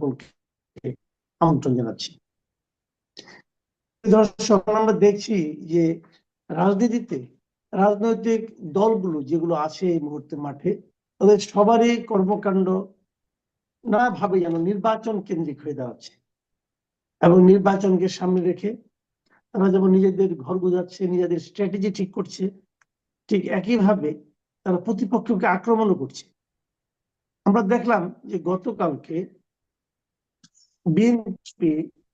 সকলকে আমন্ত্রণ জানাচ্ছি। দর্শক আমরা দেখছি যে রাজনীতিতে রাজনৈতিক দলগুলো যেগুলো আছে এই মুহূর্তে মাঠে, তাদের সবারই কর্মকাণ্ড না ভাবে যেন নির্বাচন কেন্দ্রিক হয়ে দাঁড়াচ্ছে এবং নির্বাচনকে সামনে রেখে তারা যেমন নিজেদের ঘর গোজাচ্ছে, নিজেদের স্ট্র্যাটেজি ঠিক করছে, ঠিক একইভাবে তারা প্রতিপক্ষকে আক্রমণও করছে। আমরা দেখলাম যে গতকালকে বিএনপি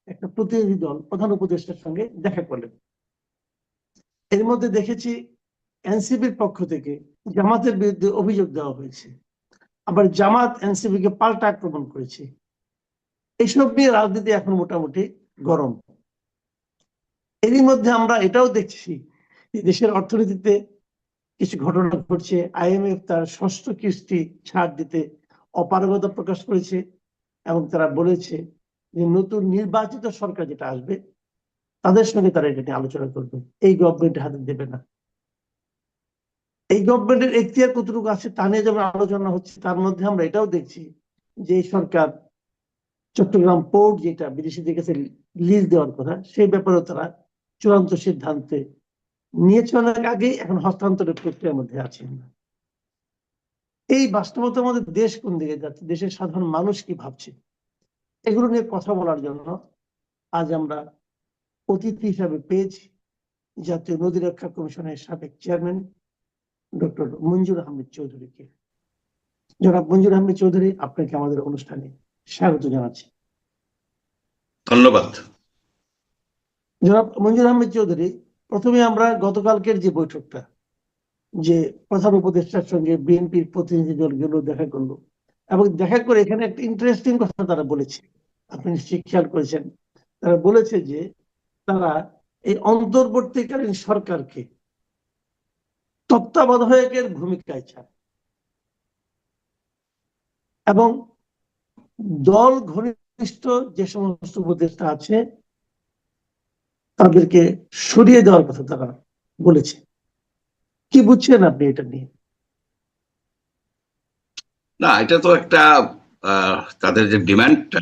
একটা প্রতিনিধি দল, প্রধান উপদেষ্টার সঙ্গে দেখা করলেন। এর মধ্যে দেখেছি এনসিপির পক্ষ থেকে জামাতের বিরুদ্ধে অভিযোগ দেওয়া হয়েছে। আবার জামাত এনসিপি কে পাল্টা আক্রমণ করেছে। এইসব নিয়ে রাজনীতি এখন মোটামুটি গরম। এরই মধ্যে আমরা এটাও দেখছি যে দেশের অর্থনীতিতে কিছু ঘটনা ঘটছে। আইএমএফ তার ষষ্ঠ কিস্তি ছাড় দিতে অপারগতা প্রকাশ করেছে এবং তারা বলেছে যে নতুন নির্বাচিত সরকার যেটা আসবে, তাদের সঙ্গে তারা এটা নিয়ে আলোচনা করবে। এই গভর্নমেন্ট হাতে দেবে না। এই গভর্নমেন্টের এখতিয়ার কতটুকু আছে তা নিয়ে যেমন আলোচনা হচ্ছে, তার মধ্যে আমরা এটাও দেখছি যে সরকার চট্টগ্রাম পোর্ট যেটা বিদেশিদের কাছে লিজ দেওয়ার কথা, সেই ব্যাপারেও তারা চূড়ান্ত সিদ্ধান্তে নিয়েছে অনেক আগে এখন হস্তান্তরের প্রক্রিয়ার মধ্যে আছে। এই বাস্তবতার মধ্যে দেশ কোন দিকে যাচ্ছে? দেশের সাধারণ মানুষ কি ভাবছে? এগুলো নিয়ে কথা বলার জন্য আজ আমরা অতিথি হিসাবে পেয়েছি জাতীয় নদী রক্ষা কমিশনের সাবেক চেয়ারম্যান ডক্টর মঞ্জুর আহমেদ চৌধুরীকে। জনাব মঞ্জুর আহমেদ চৌধুরী আপনাকে আমাদের অনুষ্ঠানে স্বাগত জানাচ্ছি। ধন্যবাদ। জনাব মঞ্জুর আহমেদ চৌধুরী প্রথমে আমরা গতকালকের যে বৈঠকটা যে প্রধান উপদেষ্টার সঙ্গে বিএনপির প্রতিনিধি দল গেল দেখা করল এবং দেখা করে এখানে একটা ইন্টারেস্টিং কথা তারা বলেছে। আপনি নিশ্চয়ই খেয়াল করেছেন। তারা বলেছে যে তারা এই অন্তর্বর্তীকালীন সরকারকে তত্ত্বাবধায়কের ভূমিকায় চায় এবং দল ঘনিষ্ঠ যে সমস্ত উপদেষ্টা আছে, তাদেরকে সরিয়ে দেওয়ার কথা তারা বলেছে। কি বুঝছেন আপনি এটা নিয়ে? না, এটা তো একটা তাদের যে ডিমান্ডটা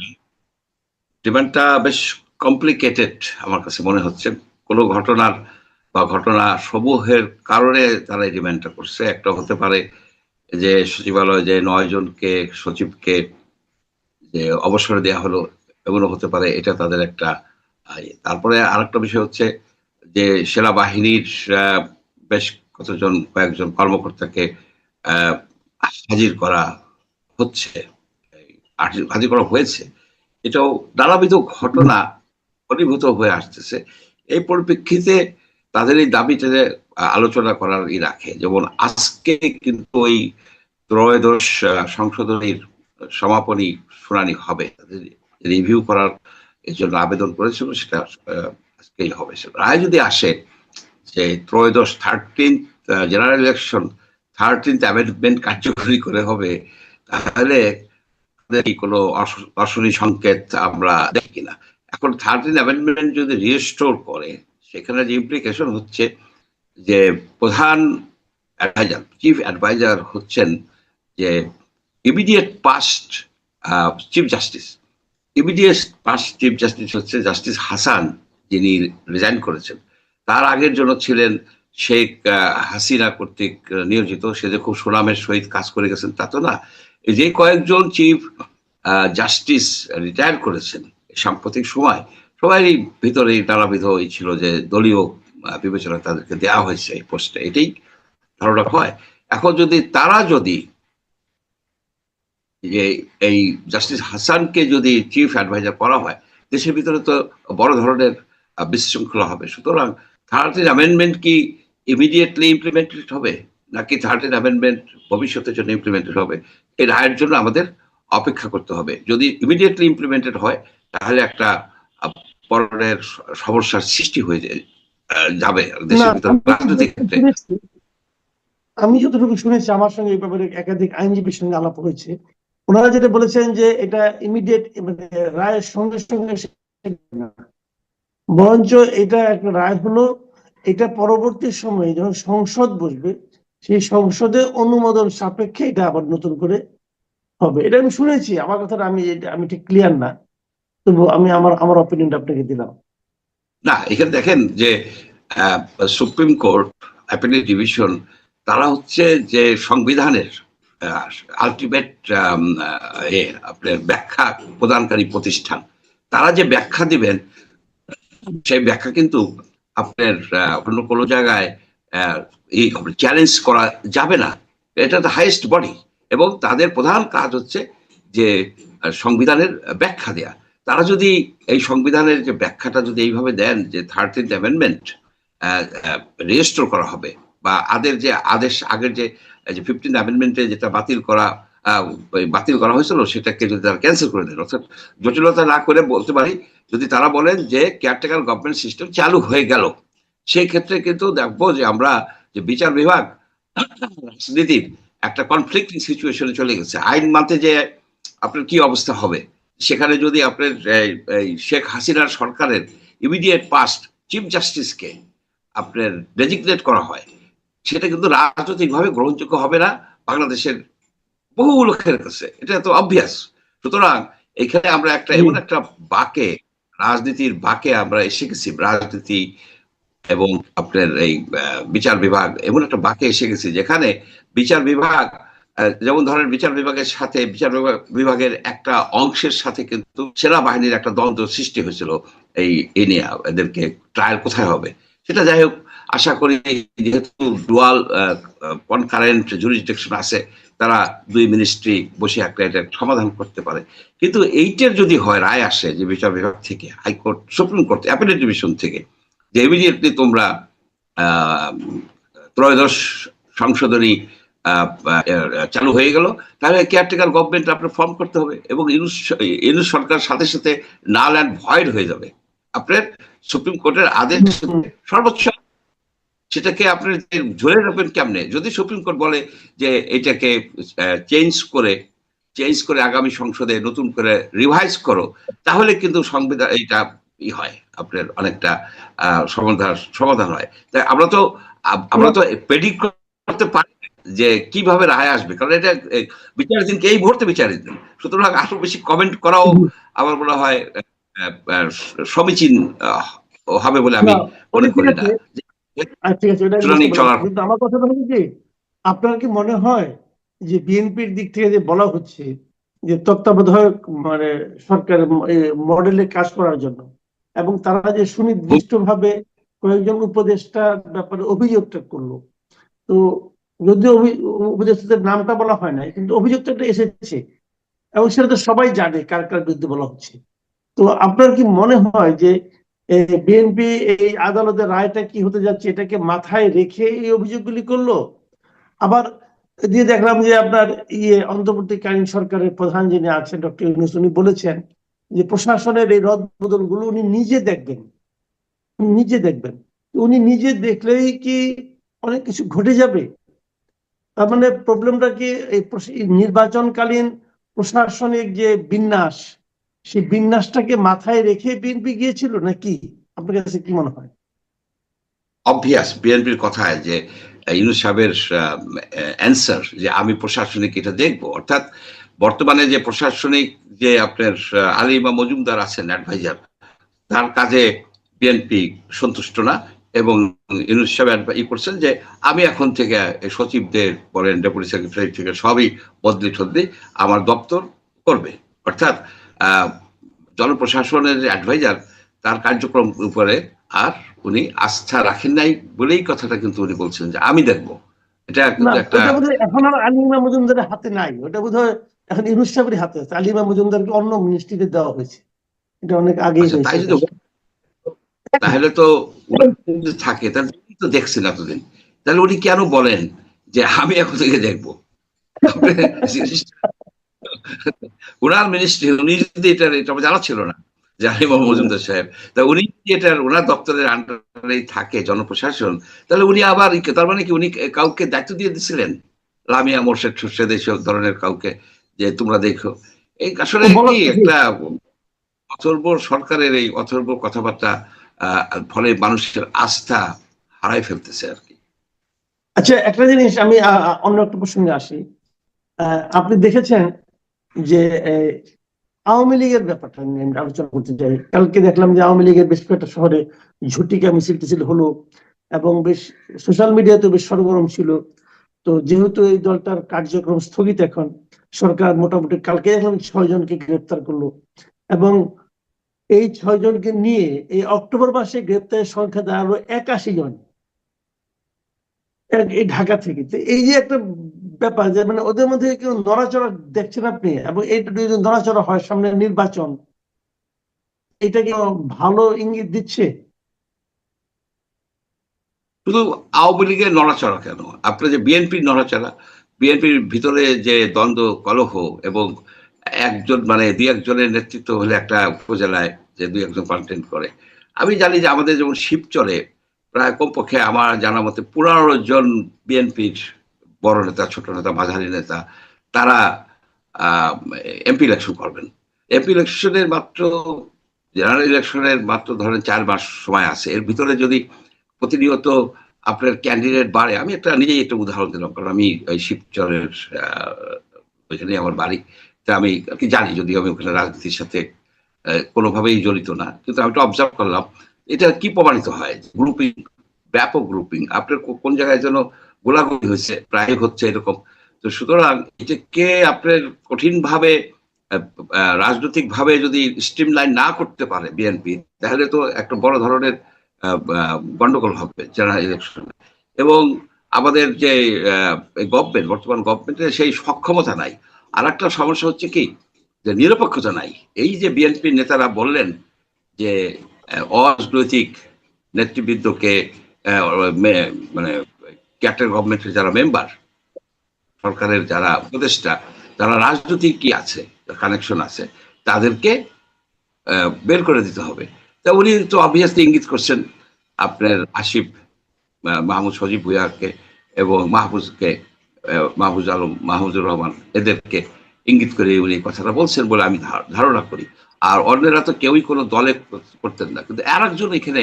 ডিমান্ডটা বেশ কমপ্লিকেটেড আমার কাছে মনে হচ্ছে। কোনো ঘটনার বা ঘটনা সমূহের কারণে তারা এই ডিমান্ডটা করছে। একটা হতে পারে যে সচিবালয় যে নয় জনকে সচিবকে যে অবসর দেওয়া হলো এগুলো হতে পারে, এটা তাদের একটা। তারপরে আরেকটা বিষয় হচ্ছে যে সেনাবাহিনীর বেশ কতজন, কয়েকজন কর্মকর্তাকে হাজির করা হচ্ছে। হাজির করা হয়েছে। এটাও নানাবিধ ঘটনা ঘনীভূত হয়ে আসতেছে। এই পরিপ্রেক্ষিতে তাদের এই দাবিটা আলোচনা করার ই রাখে, যেমন আজকে কিন্তু ওই ত্রয়োদশ সংশোধনীর সমাপনী শুনানি হবে। রিভিউ করার এর জন্য আবেদন করেছিল, সেটা আজকেই হবে। রায় যদি আসে যে ত্রয়োদশ thirteen general election thirteenth amendment কার্যকরী করে হবে, তাহলে কি কোনো সংকেত আমরা দেখি না এখন থার্টিন অ্যামেন্ডমেন্ট যদি রিস্টোর করে, সেখানে যে ইমপ্লিকেশন হচ্ছে যে প্রধান অ্যাডভাইজার চিফ অ্যাডভাইজার হচ্ছেন যে immediate past chief justice immediate past chief justice হচ্ছে জাস্টিস হাসান যিনি রিজাইন করেছেন। তার আগের জন্য ছিলেন শেখ হাসিনা কর্তৃক নিয়োজিত, সে যে খুব সুনামের সহিত কাজ করে গেছেন তা তো না। যে কয়েকজন চিফ জাস্টিস রিটায়ার করেছেন সাম্প্রতিক সময়, সবারই ভিতরে নানাবিধ ই ছিল যে দলীয় বিবেচনা তাদেরকে দেওয়া হয়েছে এই পোস্টে এটাই ধারণা হয়। এখন যদি তারা যদি যে এই জাস্টিস হাসানকে যদি চিফ অ্যাডভাইজার করা হয়, দেশের ভিতরে তো বড় ধরনের বিশৃঙ্খলা হবে। সুতরাং থার্টিন অ্যামেন্ডমেন্ট কি ইমিডিয়েটলি ইমপ্লিমেন্টেড হবে? নাকি থার্টিন অ্যামেন্ডমেন্ট ভবিষ্যতের জন্য ইমপ্লিমেন্টেড হবে? এই রায়ের জন্য আমাদের অপেক্ষা করতে হবে। যদি ইমিডিয়েটলি ইমপ্লিমেন্টেড হয় তাহলে একটা পরের সমস্যার সৃষ্টি হয়ে যাবে দেশের ভিতরে আমি রাজনৈতিক ক্ষেত্রে। আমি যতটুকু শুনেছি আমার সঙ্গে এই ব্যাপারে একাধিক আইনজীবীর সঙ্গে আলাপ হয়েছে। ওনারা যেটা বলেছেন যে এটা ইমিডিয়েট মানে রায়ের সঙ্গে সঙ্গে বরঞ্চ এটা একটা রায় হলো এটা পরবর্তী সময়ে যখন সংসদ বসবে সেই সংসদে অনুমোদন সাপেক্ষে এটা আবার নতুন করে হবে। এটা আমি শুনেছি, আমার কথাটা আমি আমি ঠিক ক্লিয়ার না। তবু আমি আমার আমার অপিনিয়নটা আপনাকে দিলাম। না, এখানে দেখেন যে সুপ্রিম কোর্ট অ্যাপেলেট ডিভিশন তারা হচ্ছে যে সংবিধানের আলটিমেট আপনার ব্যাখ্যা প্রদানকারী প্রতিষ্ঠান। তারা যে ব্যাখ্যা দিবেন, সেই ব্যাখ্যা কিন্তু আপনার অন্য কোনো জায়গায় এই চ্যালেঞ্জ করা যাবে না। এটা দ্য হাইয়েস্ট বডি এবং তাদের প্রধান কাজ হচ্ছে যে সংবিধানের ব্যাখ্যা দেয়া। তারা যদি এই সংবিধানের যে ব্যাখ্যাটা যদি এইভাবে দেন যে থার্টিন্থ অ্যামেন্ডমেন্ট রেজিস্টার করা হবে বা আদের যে আদেশ, আগের যে ফিফটিন অ্যামেন্ডমেন্টে যেটা বাতিল করা বাতিল করা হয়েছিল, সেটাকে যদি তারা ক্যান্সেল করে দেন, অর্থাৎ জটিলতা না করে বলতে পারি, যদি তারা বলেন যে কেয়ারটেকার গভর্নমেন্ট সিস্টেম চালু হয়ে গেল। সেই ক্ষেত্রে কিন্তু দেখব যে আমরা যে বিচার বিভাগ রাজনীতির একটা কনফ্লিক্টিং সিচুয়েশনে চলে গেছে। আইন মানতে যে আপনার কি অবস্থা হবে? সেখানে যদি আপনার শেখ হাসিনার সরকারের ইমিডিয়েট পাস্ট চিফ জাস্টিসকে আপনার ডেজিগনেট করা হয় সেটা কিন্তু রাজনৈতিকভাবে গ্রহণযোগ্য হবে না বাংলাদেশের বহু লোকের কাছে। এটা তো অভ্যাস সুতরাং এখানে আমরা একটা এমন একটা বাকে রাজনীতির বাকে আমরা এসে গেছি। রাজনীতি এবং আপনার এই বিচার বিভাগ, এমন একটা বাকে এসে গেছে যেখানে বিচার বিভাগ যেমন ধরেন বিচার বিভাগের সাথে, বিচার বিভাগ- বিভাগের একটা অংশের সাথে কিন্তু সেনাবাহিনীর একটা দ্বন্দ্ব সৃষ্টি হয়েছিল এই, এ নিয়ে। এদেরকে ট্রায়াল কোথায় হবে? সেটা যাই হোক, আশা করি যেহেতু ডুয়াল কনকারেন্ট জুরিসডিকশন আছে, তারা দুই মিনিস্ট্রি বসে একটা এটা সমাধান করতে পারে। কিন্তু এইটার যদি হয়, রায় আসে যে বিচার বিভাগ থেকে, high court, supreme court appellate division থেকে যে ইমিডিয়েটলি তোমরা ত্রয়োদশ সংশোধনী চালু হয়ে গেল তাহলে কেয়ারটেকার গভর্নমেন্ট আপনার ফর্ম করতে হবে এবং ইউনুস সরকার সাথে সাথে নাল অ্যান্ড ভয়েড হয়ে যাবে। আপনার সুপ্রিম কোর্টের আদেশ সর্বোচ্চ সেটাকে আপনি ঝুলে রাখবেন কেমনে? যদি সুপ্রিম কোর্ট বলে যে এটাকে চেঞ্জ করে চেঞ্জ করে আগামী সংসদে নতুন করে রিভাইজ করো তাহলে কিন্তু সংবিধান এটা ই হয়। আপনার অনেকটা সমাধান সমাধান হয়। তাই আমরা তো আমরা তো প্রেডিক্ট করতে পারি যে কীভাবে রায় আসবে কারণ এটা বিচারের দিনকে এই মুহূর্তে বিচারের দিন সুতরাং আরও বেশি কমেন্ট করাও আমার মনে হয় সমীচীন হবে বলে আমি মনে করি না। আচ্ছা, আমার কথাটা হলো কি আপনার কি মনে হয় যে বিএনপির দিক থেকে যে বলা হচ্ছে যে তত্ত্বাবধায়ক মানে সরকার মডেলে কাজ করার জন্য এবং তারা যে সুনির্দিষ্টভাবে কয়েকজন উপদেষ্টার ব্যাপারে অভিযোগটা করল। তো যদিও উপদেষ্টাদের নামটা বলা হয় নাই, কিন্তু অভিযোগটা এসেছে। এবং সেটা তো সবাই জানে কার কার বিরুদ্ধে বলা হচ্ছে। তো আপনার কি মনে হয় যে বিএনপি এই আদালতের রায়টা কি হতে যাচ্ছে, এটাকে মাথায় রেখে এই অভিযোগগুলি করল? আবার দিয়ে দেখলাম যে আপনার ইয়ে অন্তর্বর্তীকালীন সরকারের প্রধান যিনি আছেন, ডক্টর ইউনুস, উনি বলেছেন যে প্রশাসনের এই রদ বদলগুলো উনি নিজে দেখবেন। নিজে দেখবেন। উনি নিজে দেখলেই কি অনেক কিছু ঘটে যাবে? তার মানে প্রবলেমটা কি নির্বাচনকালীন প্রশাসনিক যে বিন্যাস, সেই বিন্যাসটাকে মাথায় রেখে বিএনপি গিয়েছিল নাকি? আপনার কাছে কি মনে হয়? অবভিয়াস বিএনপির কথায় যে ইউনুস সাহেবের অ্যান্সার যে আমি প্রশাসনিক এটা দেখব, অর্থাৎ বর্তমানে যে প্রশাসনিক যে আপনার আলিমা মজুমদার আছেন অ্যাডভাইজার তার কাজে বিএনপি সন্তুষ্ট না এবং ইউনুস সাহেব ই করছেন যে আমি এখন থেকে সচিবদের বলেন ডেপুটি সেক্রেটারি থেকে সবই বদলি টদলি আমার দপ্তর করবে। অর্থাৎ জনপ্রশাসনের যে অ্যাডভাইজার তার কার্যক্রম উপরে আর উনি আস্থা রাখেন নাই বলেই কথাটা কিন্তু উনি বলছেন যে আমি দেখব। এটা কিন্তু একটা এখন আর আলিমা মজুমদারের হাতে নাই। ওটা বোধহয় এখন ইউনুস সাহেবের হাতে আছে। আলিমা মজুমদারকে অন্য মিনিস্ট্রিতে দেওয়া হয়েছে। এটা অনেক আগেই আচ্ছা, তাহলে তো থাকে তাহলে তো দেখছেন এতদিন। তাহলে উনি কেন বলেন যে আমি এখন থেকে দেখব? ওনার মিনিস্ট্রি উনি যদি এটা এটা জানা ছিল না যে আলিমা মজুমদার সাহেব। তা উনি যদি এটার ওনার দপ্তরের আন্ডারে থাকে জনপ্রশাসন তাহলে উনি আবার তার মানে কি উনি কাউকে দায়িত্ব দিয়ে দিছিলেন? লামিয়া মোর্শেদ সুর্শেদ এইসব ধরনের কাউকে যে তোমরা দেখো। এই আসলে কি একটা অথর্ব সরকারের এই অথর্ব কথাবার্তা ফলে মানুষের আস্থা হারাই ফেলতেছে আর কি। আচ্ছা একটা জিনিস আমি অন্য একটা প্রসঙ্গে আসি। আপনি দেখেছেন যে আওয়ামী লীগের ব্যাপারটা নিয়ে আমি আলোচনা করতে চাই। কালকে দেখলাম যে আওয়ামী লীগের বেশ কয়েকটা শহরে ঝুটিকা মিছিল টিছিল হলো এবং বেশ সোশ্যাল মিডিয়াতে বেশ সরগরম ছিল। তো যেহেতু এই দলটার কার্যক্রম স্থগিত এখন সরকার মোটামুটি কালকে দেখলাম ছয় জনকে গ্রেপ্তার করল। এবং এই ছয় জনকে নিয়ে এই অক্টোবর মাসে গ্রেপ্তারের সংখ্যা দাঁড়াল একাশি জন। এই ঢাকা থেকে। এই যে একটা ব্যাপার যে মানে ওদের মধ্যে কেউ নড়াচড়া দেখছেন আপনি? এবং এইটা যদি নড়াচড়া হয় সামনে নির্বাচন, এটা কি ভালো ইঙ্গিত দিচ্ছে? শুধু আওয়ামী লীগের নড়াচড়া কেন? আপনার যে বিএনপির নড়াচড়া বিএনপির ভিতরে যে দ্বন্দ্ব, কলহ এবং একজন মানে দুই একজনের নেতৃত্ব হলে একটা উপজেলায় যে দুই একজন কন্টেন্ট করে। আমি জানি যে আমাদের যেমন শিবচরে প্রায় কমপক্ষে আমার জানা মতে পনেরো জন বিএনপির বড় নেতা, ছোট নেতা, মাঝারি নেতা, তারা এমপি ইলেকশন করবেন। এমপি ইলেকশনের মাত্র জেনারেল ইলেকশনের মাত্র ধরেন চার মাস সময় আছে। এর ভিতরে যদি প্রতিনিয়ত আপনার ক্যান্ডিডেট বাড়ে, আমি একটা নিজেই একটা উদাহরণ দিলাম, কারণ আমি শিবচরের ওইখানে আমার বাড়ি, তা আমি কি জানি যদি আমি ওখানে রাজনীতির সাথে কোনোভাবেই জড়িত না, কিন্তু আমি একটু অবজার্ভ করলাম, এটা কি প্রমাণিত হয়? গ্রুপিং ব্যাপক গ্রুপিং আপনার কোন জায়গায় যেন গোলাগুলি হয়েছে প্রায় হচ্ছে এরকম, তো সুতরাং এটা কে আপনার কঠিনভাবে রাজনৈতিকভাবে যদি স্ট্রিম লাইন না করতে পারে বিএনপি তাহলে তো একটা বড় ধরনের গন্ডগোল হবে জেনারেল ইলেকশনে এবং আমাদের যে গভর্নমেন্ট বর্তমান গভর্নমেন্টের সেই সক্ষমতা নাই। আর একটা সমস্যা হচ্ছে কি, যে নিরপেক্ষতা নাই। এই যে বিএনপি নেতারা বললেন যে অরাজনৈতিক নেতৃবৃন্দকে মানে ক্যাপ্টেন গভর্নমেন্টের যারা মেম্বার সরকারের যারা উপদেষ্টা, যারা রাজনৈতিক কি আছে কানেকশন আছে, তাদেরকে বের করে দিতে হবে। তা উনি তো অবভিয়াসলি ইঙ্গিত করছেন আপনার আসিফ মাহমুদ সজীব ভুইয়াকে এবং মাহফুজকে মাহফুজ আলম মাহমুদুর রহমান এদেরকে ইঙ্গিত করে উনি কথাটা বলছেন বলে আমি ধার- ধারণা করি। আর অন্যরা তো কেউই কোনো দলে করতেন না। কিন্তু আর একজন এখানে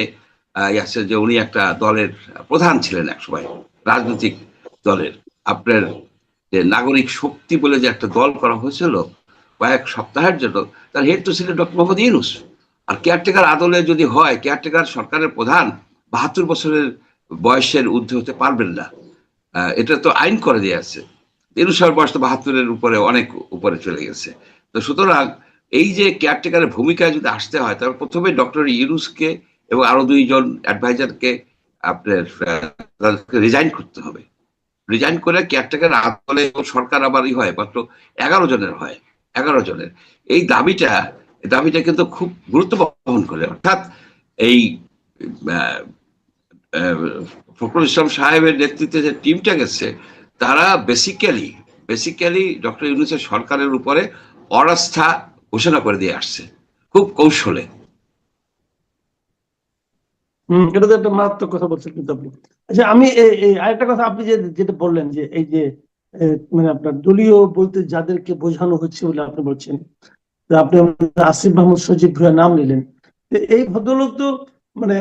আছে যে উনি একটা দলের প্রধান ছিলেন এক সময় রাজনৈতিক দলের। আপনার যে নাগরিক শক্তি বলে যে একটা দল করা হয়েছিল কয়েক সপ্তাহের জন্য, তার হেড তো ছিলেন ডক্টর মোহাম্মদ ইউনুস। আর কেয়ারটেকার আদলে যদি হয় কেয়ারটেকার সরকারের প্রধান, বাহাত্তর বছরের বয়সের ঊর্ধ্বে হতে পারবেন না। এটা তো আইন করে দিয়ে আছে। ইউনুসের বয়স তো বাহাত্তরের উপরে, অনেক উপরে চলে গেছে। তো সুতরাং এই যে কেয়ারটেকারের ভূমিকায় যদি আসতে হয়, তাহলে প্রথমে ডক্টর ইউনুসকে এবং আরও দুইজন অ্যাডভাইজারকে আপনার রিজাইন করতে হবে। রিজাইন করে কেয়ারটেকার আদলে সরকার আবারই হয়, মাত্র এগারো জনের হয়, এগারো জনের। এই দাবিটা দাবিটা কিন্তু খুব গুরুত্ব বহন করে। অর্থাৎ এই ফখরুল ইসলাম সাহেবের নেতৃত্বে যে টিমটা গেছে, তারা বেসিক্যালি বেসিক্যালি ডক্টর ইউনুসের সরকারের উপরে অনাস্থা ঘোষণা করে দিয়ে আসছে। খুব কৌশলে। হম, এটা তো একটা মারাত্মক কথা বলছেন কিন্তু আপনি। আচ্ছা আমি আরেকটা কথা আপনি যে, যেটা বললেন যে, এই যে মানে আপনার দলীয় বলতে যাদেরকে বোঝানো হচ্ছে বলে আপনি বলছেন আপনি আসিফ মাহমুদ সজীব ভুঁইয়া নাম নিলেন। এই ভদ্রলোক তো মানে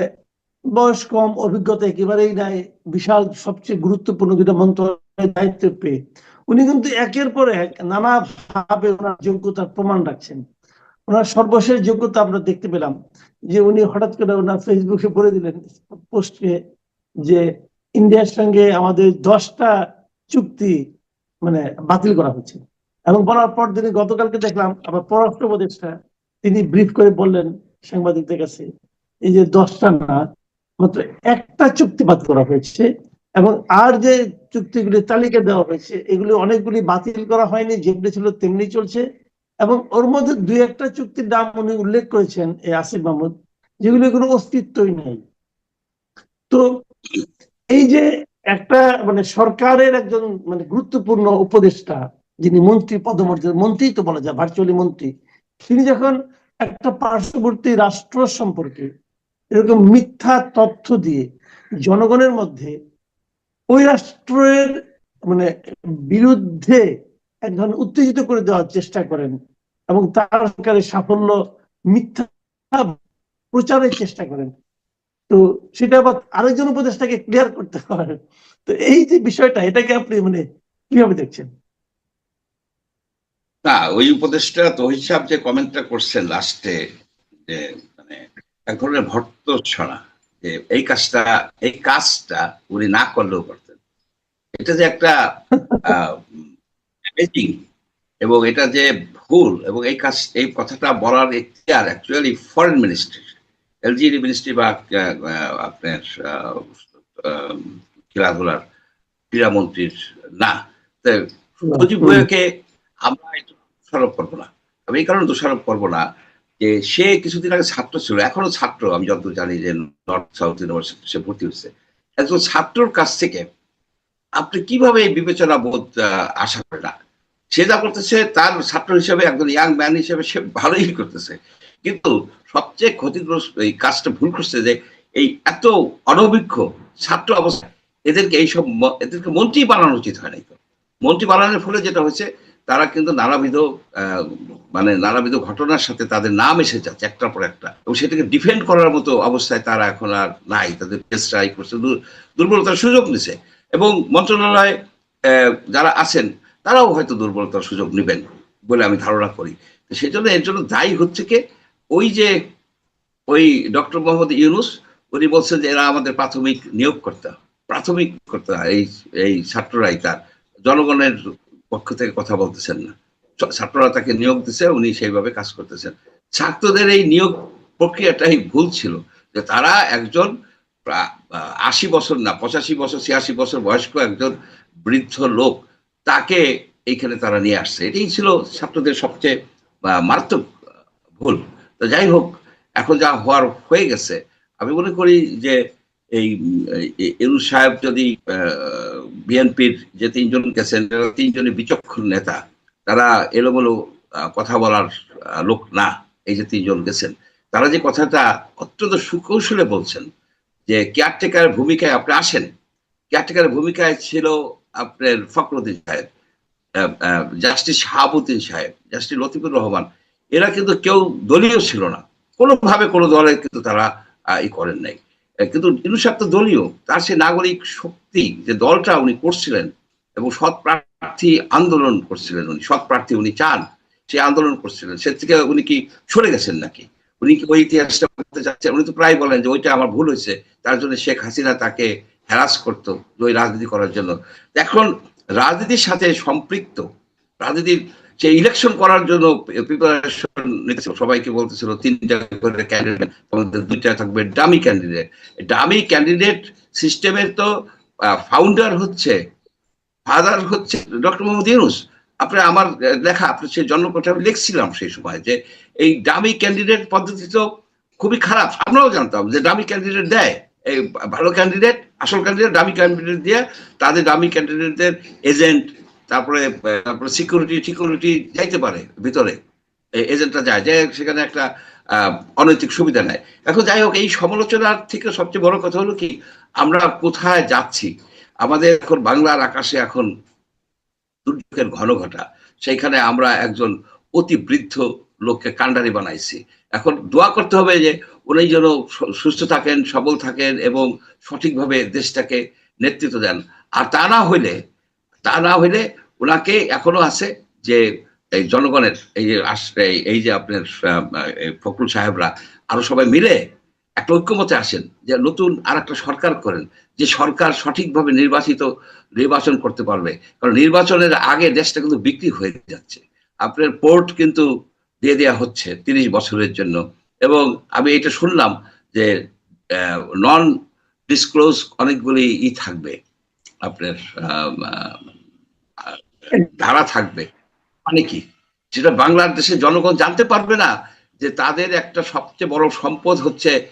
বয়স কম, অভিজ্ঞতা একেবারেই নাই, বিশাল, সবচেয়ে গুরুত্বপূর্ণ দুটো মন্ত্রণালয়ের দায়িত্ব পেয়ে। উনি কিন্তু একের পর এক নানা ভাবে ওনার যোগ্যতার প্রমাণ রাখছেন। ওনার সর্বশেষ যোগ্যতা আমরা দেখতে পেলাম যে উনি হঠাৎ করে ওনার ফেসবুকে বলে দিলেন পোস্টে যে ইন্ডিয়ার সঙ্গে আমাদের দশটা চুক্তি মানে বাতিল করা হচ্ছে। এবং বলার পর তিনি গতকালকে দেখলাম, আবার পররাষ্ট্র উপদেষ্টা, তিনি ব্রিফ করে বললেন সাংবাদিকদের কাছে, এই যে দশটা না, মাত্র একটা চুক্তি বাতিল করা হয়েছে এবং আর যে চুক্তিগুলি তালিকা দেওয়া হয়েছে, এগুলি অনেকগুলি বাতিল করা হয়নি, যেগুলি ছিল তেমনি চলছে এবং ওর মধ্যে দুই একটা চুক্তির নাম উনি উল্লেখ করেছেন, এই আসিফ মাহমুদ, যেগুলি কোনো অস্তিত্বই নেই। তো এই যে একটা মানে সরকারের একজন মানে গুরুত্বপূর্ণ উপদেষ্টা যিনি মন্ত্রী, পদমর্যাদা, মন্ত্রী তো বলা যায় ভার্চুয়ালি মন্ত্রী, তিনি যখন একটা পার্শ্ববর্তী রাষ্ট্র সম্পর্কে এরকম মিথ্যা তথ্য দিয়ে জনগণের মধ্যে ওই রাষ্ট্রের মানে বিরুদ্ধে এক ধরনের উত্তেজিত করে দেওয়ার চেষ্টা করেন এবং তার সরকারের সাফল্য মিথ্যা প্রচারের চেষ্টা করেন, তো সেটা আবার আরেকজন উপদেষ্টাকে ক্লিয়ার করতে হয়। তো এই যে বিষয়টা, এটাকে আপনি মানে কীভাবে দেখছেন? না ওই উপদেশটা তো হিসাব যে কমেন্টটা করছেন লাস্টে যে মানে এক ধরনের ভর্তছড়া যে এই কাজটা এই কাজটা উনি না করলেও করতেন। এটা যে একটা এবং এটা যে ভুল এবং এই কাজ এই কথাটা বলার এখতিয়ার actually foreign ministry LGD ministry বা আপনার খেলাধুলার ক্রীড়ামন্ত্রীর না। তো মুজিব ভুঁইয়াকে আমরা এটা দোষারোপ করব না। আমি এই কারণে দোষারোপ করব না যে সে কিছুদিন আগে ছাত্র ছিল, এখনও ছাত্র, আমি যতদূর জানি যে নর্থ সাউথ ইউনিভার্সিটি সে ভর্তি হচ্ছে একজন ছাত্রর কাছ থেকে আপনি কীভাবে বিবেচনা বোধ আশা করে না? সে যা করতেছে তার ছাত্র হিসেবে, একজন ইয়াং ম্যান হিসেবে সে ভালোই করতেছে। কিন্তু সবচেয়ে ক্ষতিগ্রস্ত, এই কাজটা ভুল করছে যে এই এত অনভিজ্ঞ ছাত্র অবস্থা, এদেরকে এইসব এদেরকে মন্ত্রী বানানো উচিত হয় নাই মন্ত্রী বানানোর ফলে যেটা হয়েছে তারা কিন্তু নানাবিধ মানে নানাবিধ ঘটনার সাথে তাদের নাম এসে যাচ্ছে একটার পর একটা। এবং সেটাকে ডিফেন্ড করার মতো অবস্থায় তারা এখন আর নাই। তাদের এই করছে দুর্বলতার সুযোগ নিছে। এবং মন্ত্রণালয় যারা আছেন, তারাও হয়তো দুর্বলতার সুযোগ নেবেন বলে আমি ধারণা করি। সেই জন্য এর জন্য দায়ী হচ্ছে কে? ওই যে, ওই ডক্টর মোহাম্মদ ইউনুস, উনি বলছেন যে এরা আমাদের প্রাথমিক নিয়োগ করতে প্রাথমিক করতে এই এই ছাত্ররাই তার। জনগণের পক্ষ থেকে কথা বলতেছেন না। ছাত্ররা তাকে নিয়োগ দিছে, উনি সেইভাবে কাজ করতেছেন। ছাত্রদের এই নিয়োগ প্রক্রিয়াটাই ভুল ছিল যে তারা একজন আশি বছর না, পঁচাশি বছর, ছিয়াশি বছর বয়স্ক একজন বৃদ্ধ লোক তাকে এইখানে তারা নিয়ে আসছে। এটাই ছিল ছাত্রদের সবচেয়ে মারাত্মক ভুল। তো যাই হোক, এখন যা হওয়ার হয়ে গেছে, আমি মনে করি যে এই এরু সাহেব যদি বিএনপির যে তিনজন গেছেন তিনজনই বিচক্ষণ নেতা। তারা এলোমেলো কথা বলার লোক না, এই যে তিনজন গেছেন। তারা যে কথাটা অত্যন্ত সুকৌশলে বলছেন, যে কেয়ারটেকার ভূমিকায় আপনি আসেন। কেয়ারটেকারের ভূমিকায় ছিল আপনার ফখরুদ্দিন সাহেব জাস্টিস শাহাবুদ্দিন সাহেব জাস্টিস লতিফুর রহমান। এরা কিন্তু কেউ দলীয় ছিল না। কোনোভাবে কোনো দলে কিন্তু তারা ই করেন নাই। কিন্তু ইনুস সাহেব তো দলীয়। তার সে নাগরিক শক্তি, যে দলটা উনি করছিলেন এবং সৎ প্রার্থী আন্দোলন করছিলেন উনি, সৎ প্রার্থী উনি চান, সে আন্দোলন করছিলেন। সে থেকে উনি কি সরে গেছেন নাকি? উনি কি ওই ইতিহাসটা বলতে চাচ্ছেন? উনি তো প্রায় বলেন যে ওইটা আমার ভুল হয়েছে, তার জন্য শেখ হাসিনা তাকে হ্যারাস করতো ওই রাজনীতি করার জন্য। এখন রাজনীতির সাথে সম্পৃক্ত, রাজনীতির সে ইলেকশন করার জন্য প্রিপারেশন নিতেছিল, সবাইকে বলতেছিল তিনটা করে ক্যান্ডিডেট আমাদের দুইটা থাকবে ডামি ক্যান্ডিডেট ডামি ক্যান্ডিডেট সিস্টেমের তো ফাউন্ডার হচ্ছে ফাদার হচ্ছে ডক্টর মোহাম্মদ ইউনুস। আপনি আমার লেখা, আপনি সেই জন্মকথা আমি লিখছিলাম সেই সময় যে এই ডামি ক্যান্ডিডেট পদ্ধতি তো খুবই খারাপ। আমরাও জানতাম যে ডামি ক্যান্ডিডেট দেয়। এই ভালো ক্যান্ডিডেট আসল ক্যান্ডিডেট ডামি ক্যান্ডিডেট দিয়ে তাদের ডামি ক্যান্ডিডেটদের এজেন্ট তারপরে তারপরে সিকিউরিটি সিকিউরিটি যাইতে পারে ভিতরে। এজেন্টরা যায় যে সেখানে একটা অনৈতিক সুবিধা নেয়। এখন যাই হোক, এই সমালোচনার থেকে সবচেয়ে বড় কথা হলো কি, আমরা কোথায় যাচ্ছি? আমাদের এখন বাংলার আকাশে এখন দুর্যোগের ঘন ঘটা সেইখানে আমরা একজন অতি বৃদ্ধ লোককে কাণ্ডারি বানাইছি। এখন দোয়া করতে হবে যে উনি যেন সুস্থ থাকেন, সবল থাকেন এবং সঠিকভাবে দেশটাকে নেতৃত্ব দেন। আর তা না হইলে তা না হইলে ওনাকে এখনও আছে যে এই জনগণের, এই যে এই- যে আপনার ফখরুল সাহেবরা আরও সবাই মিলে একটা ঐক্যমতে আসেন, যে নতুন আর একটা সরকার করেন, যে সরকার সঠিকভাবে নির্বাচিত, নির্বাচন করতে পারবে। কারণ নির্বাচনের আগে দেশটা কিন্তু বিক্রি হয়ে যাচ্ছে। আপনার পোর্ট কিন্তু দিয়ে দেওয়া হচ্ছে তিরিশ বছরের জন্য। এবং আমি এটা শুনলাম যে নন ডিসক্লোজ অনেকগুলি ই থাকবে। আপনার ধারা থাকবে। মানে কি? যেটা বাংলাদেশের জনগণ জানতে পারবে না যে তাদের একটা সবচেয়ে বড় সম্পদ হচ্ছে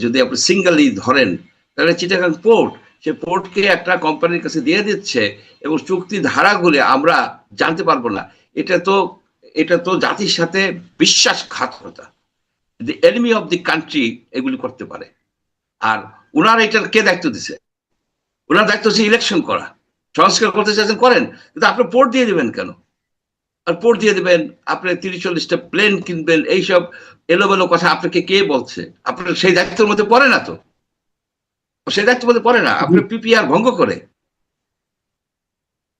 যদি আপনি সিঙ্গেলি ধরেন, তাহলে চিটাগাং পোর্ট, সে পোর্টকে একটা কোম্পানির কাছে দিয়ে দিচ্ছে এবং চুক্তি ধারাগুলি আমরা জানতে পারব না। এটা তো এটা তো জাতির সাথে বিশ্বাসঘাতকতা। The enemy of the country এগুলি করতে পারে। আর ওনার এটার কে দায়িত্ব দিছে? ওনার দায়িত্ব হচ্ছে ইলেকশন করা। সংস্কার করতে চাইছেন করেন। কিন্তু আপনি পোর্ট দিয়ে দিবেন কেন? আর পোর্ট দিয়ে দিবেন আপনি তিরিশ চল্লিশটা প্লেন কিনবেন এইসব এলোমেলো কথা আপনাকে কে বলছে? আপনার সেই দায়িত্বের মধ্যে পড়ে না তো? সেই দায়িত্বের মধ্যে পড়ে না? আপনি পিপিআর ভঙ্গ করে।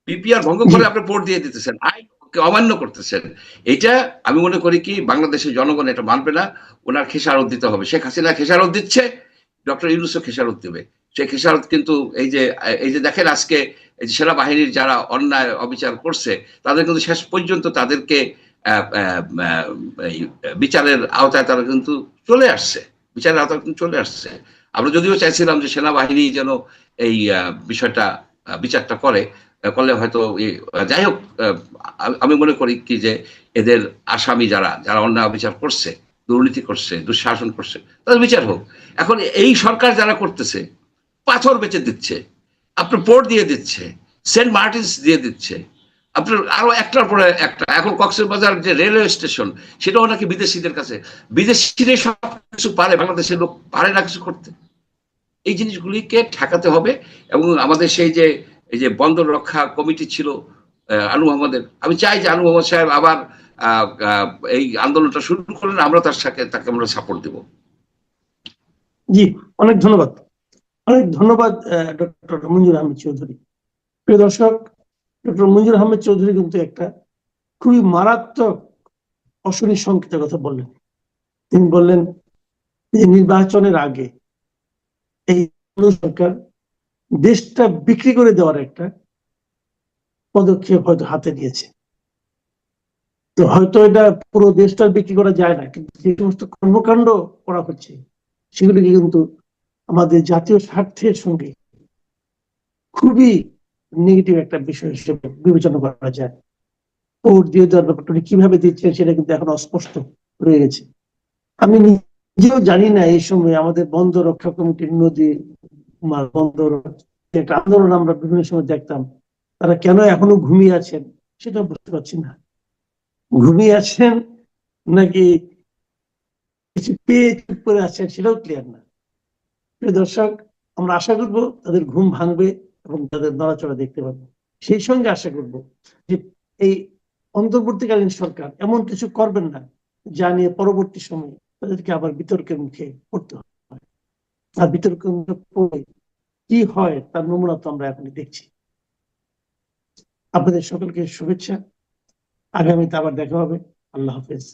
পিপিআর ভঙ্গ করে আপনি পোর্ট দিয়ে দিতেছেন। আইন অমান্য করতেছেন। এটা আমি মনে করি কি বাংলাদেশের জনগণ এটা মানবে না। ওনার খেসারত দিতে হবে। শেখ হাসিনা খেসারত দিচ্ছে ডক্টর ইউনুসও খেসারত দেবে। সেই খেসারত কিন্তু এই যে এই যে দেখেন আজকে এই সেনাবাহিনীর যারা অন্যায় অবিচার করছে, তাদের কিন্তু শেষ পর্যন্ত তাদেরকে বিচারের আওতায় তারা কিন্তু চলে আসছে। বিচারের আওতায় কিন্তু চলে আসছে। আমরা যদিও চাইছিলাম যে সেনাবাহিনী যেন এই বিষয়টা বিচারটা করে করলে হয়তো যাই হোক আমি- মনে করি কি যে এদের আসামি যারা যারা অন্যায় বিচার করছে, দুর্নীতি করছে, দুঃশাসন করছে, তাদের বিচার হোক। এখন এই সরকার যারা করতেছে, পাথর বেচে দিচ্ছে। আপনার পোর্ট দিয়ে দিচ্ছে সেন্ট মার্টিনস দিয়ে দিচ্ছে। আপনার আরও একটার পরে একটা। এখন কক্সবাজার যে রেলওয়ে স্টেশন সেটাও নাকি বিদেশিদের কাছে। বিদেশিদের সব কিছু পারে, বাংলাদেশের লোক পারে না কিছু করতে। এই জিনিসগুলিকে ঠেকাতে হবে এবং আমাদের সেই যে, এই যে বন্দর রক্ষা কমিটি ছিল আনু মোহাম্মদের। আমি চাই যে আনু মোহাম্মদ সাহেব আবার এই আন্দোলনটা শুরু করলেন আমরা তার সাথে, তাকে আমরা সাপোর্ট দেবো। জি, অনেক ধন্যবাদ। অনেক ধন্যবাদ ডক্টর মঞ্জুর আহমেদ চৌধুরী। প্রিয় দর্শক, ডক্টর মঞ্জুর আহমেদ চৌধুরী কিন্তু একটা খুবই মারাত্মক অশনি সংকেতের কথা বললেন। তিনি বললেন যে নির্বাচনের আগে এই সরকার দেশটা বিক্রি করে দেওয়ার একটা পদক্ষেপ হয়তো হাতে নিয়েছে। তো হয়তো এটা পুরো দেশটা বিক্রি করা যায় না, কিন্তু যে সমস্ত কর্মকাণ্ড করা হচ্ছে, সেগুলিকে কিন্তু আমাদের জাতীয় স্বার্থের সঙ্গে খুবই নেগেটিভ একটা বিষয় হিসেবে বিবেচনা করা যায়। ভোট দিয়ে দেওয়ার ব্যাপারটা কীভাবে দিচ্ছেন সেটা কিন্তু এখন অস্পষ্ট রয়ে গেছে। আমি নিজেও জানি না এই সময় আমাদের বন্ধ রক্ষা কমিটির নদী বন্দর একটা আন্দোলন আমরা বিভিন্ন সময় দেখতাম। তারা কেন এখনও ঘুমিয়ে আছেন সেটা বুঝতে পারছি না। ঘুমিয়ে আছেন নাকি কিছু পেয়ে চুপ করে আছেন সেটাও ক্লিয়ার না। প্রিয় দর্শক, আমরা আশা করব তাদের ঘুম ভাঙবে এবং তাদের নড়াচড়া দেখতে পাবো সেই সঙ্গে আশা করব যে এই অন্তর্বর্তীকালীন সরকার এমন কিছু করবেন না যা নিয়ে পরবর্তী সময়ে তাদেরকে আবার বিতর্কের মুখে পড়তে হয় আর বিতর্কের মুখে পড়ে কি হয় তার নমুনা তো আমরা এখনই দেখছি। আপনাদের সকলকে শুভেচ্ছা। আগামীতে আবার দেখা হবে। আল্লাহ হাফেজ।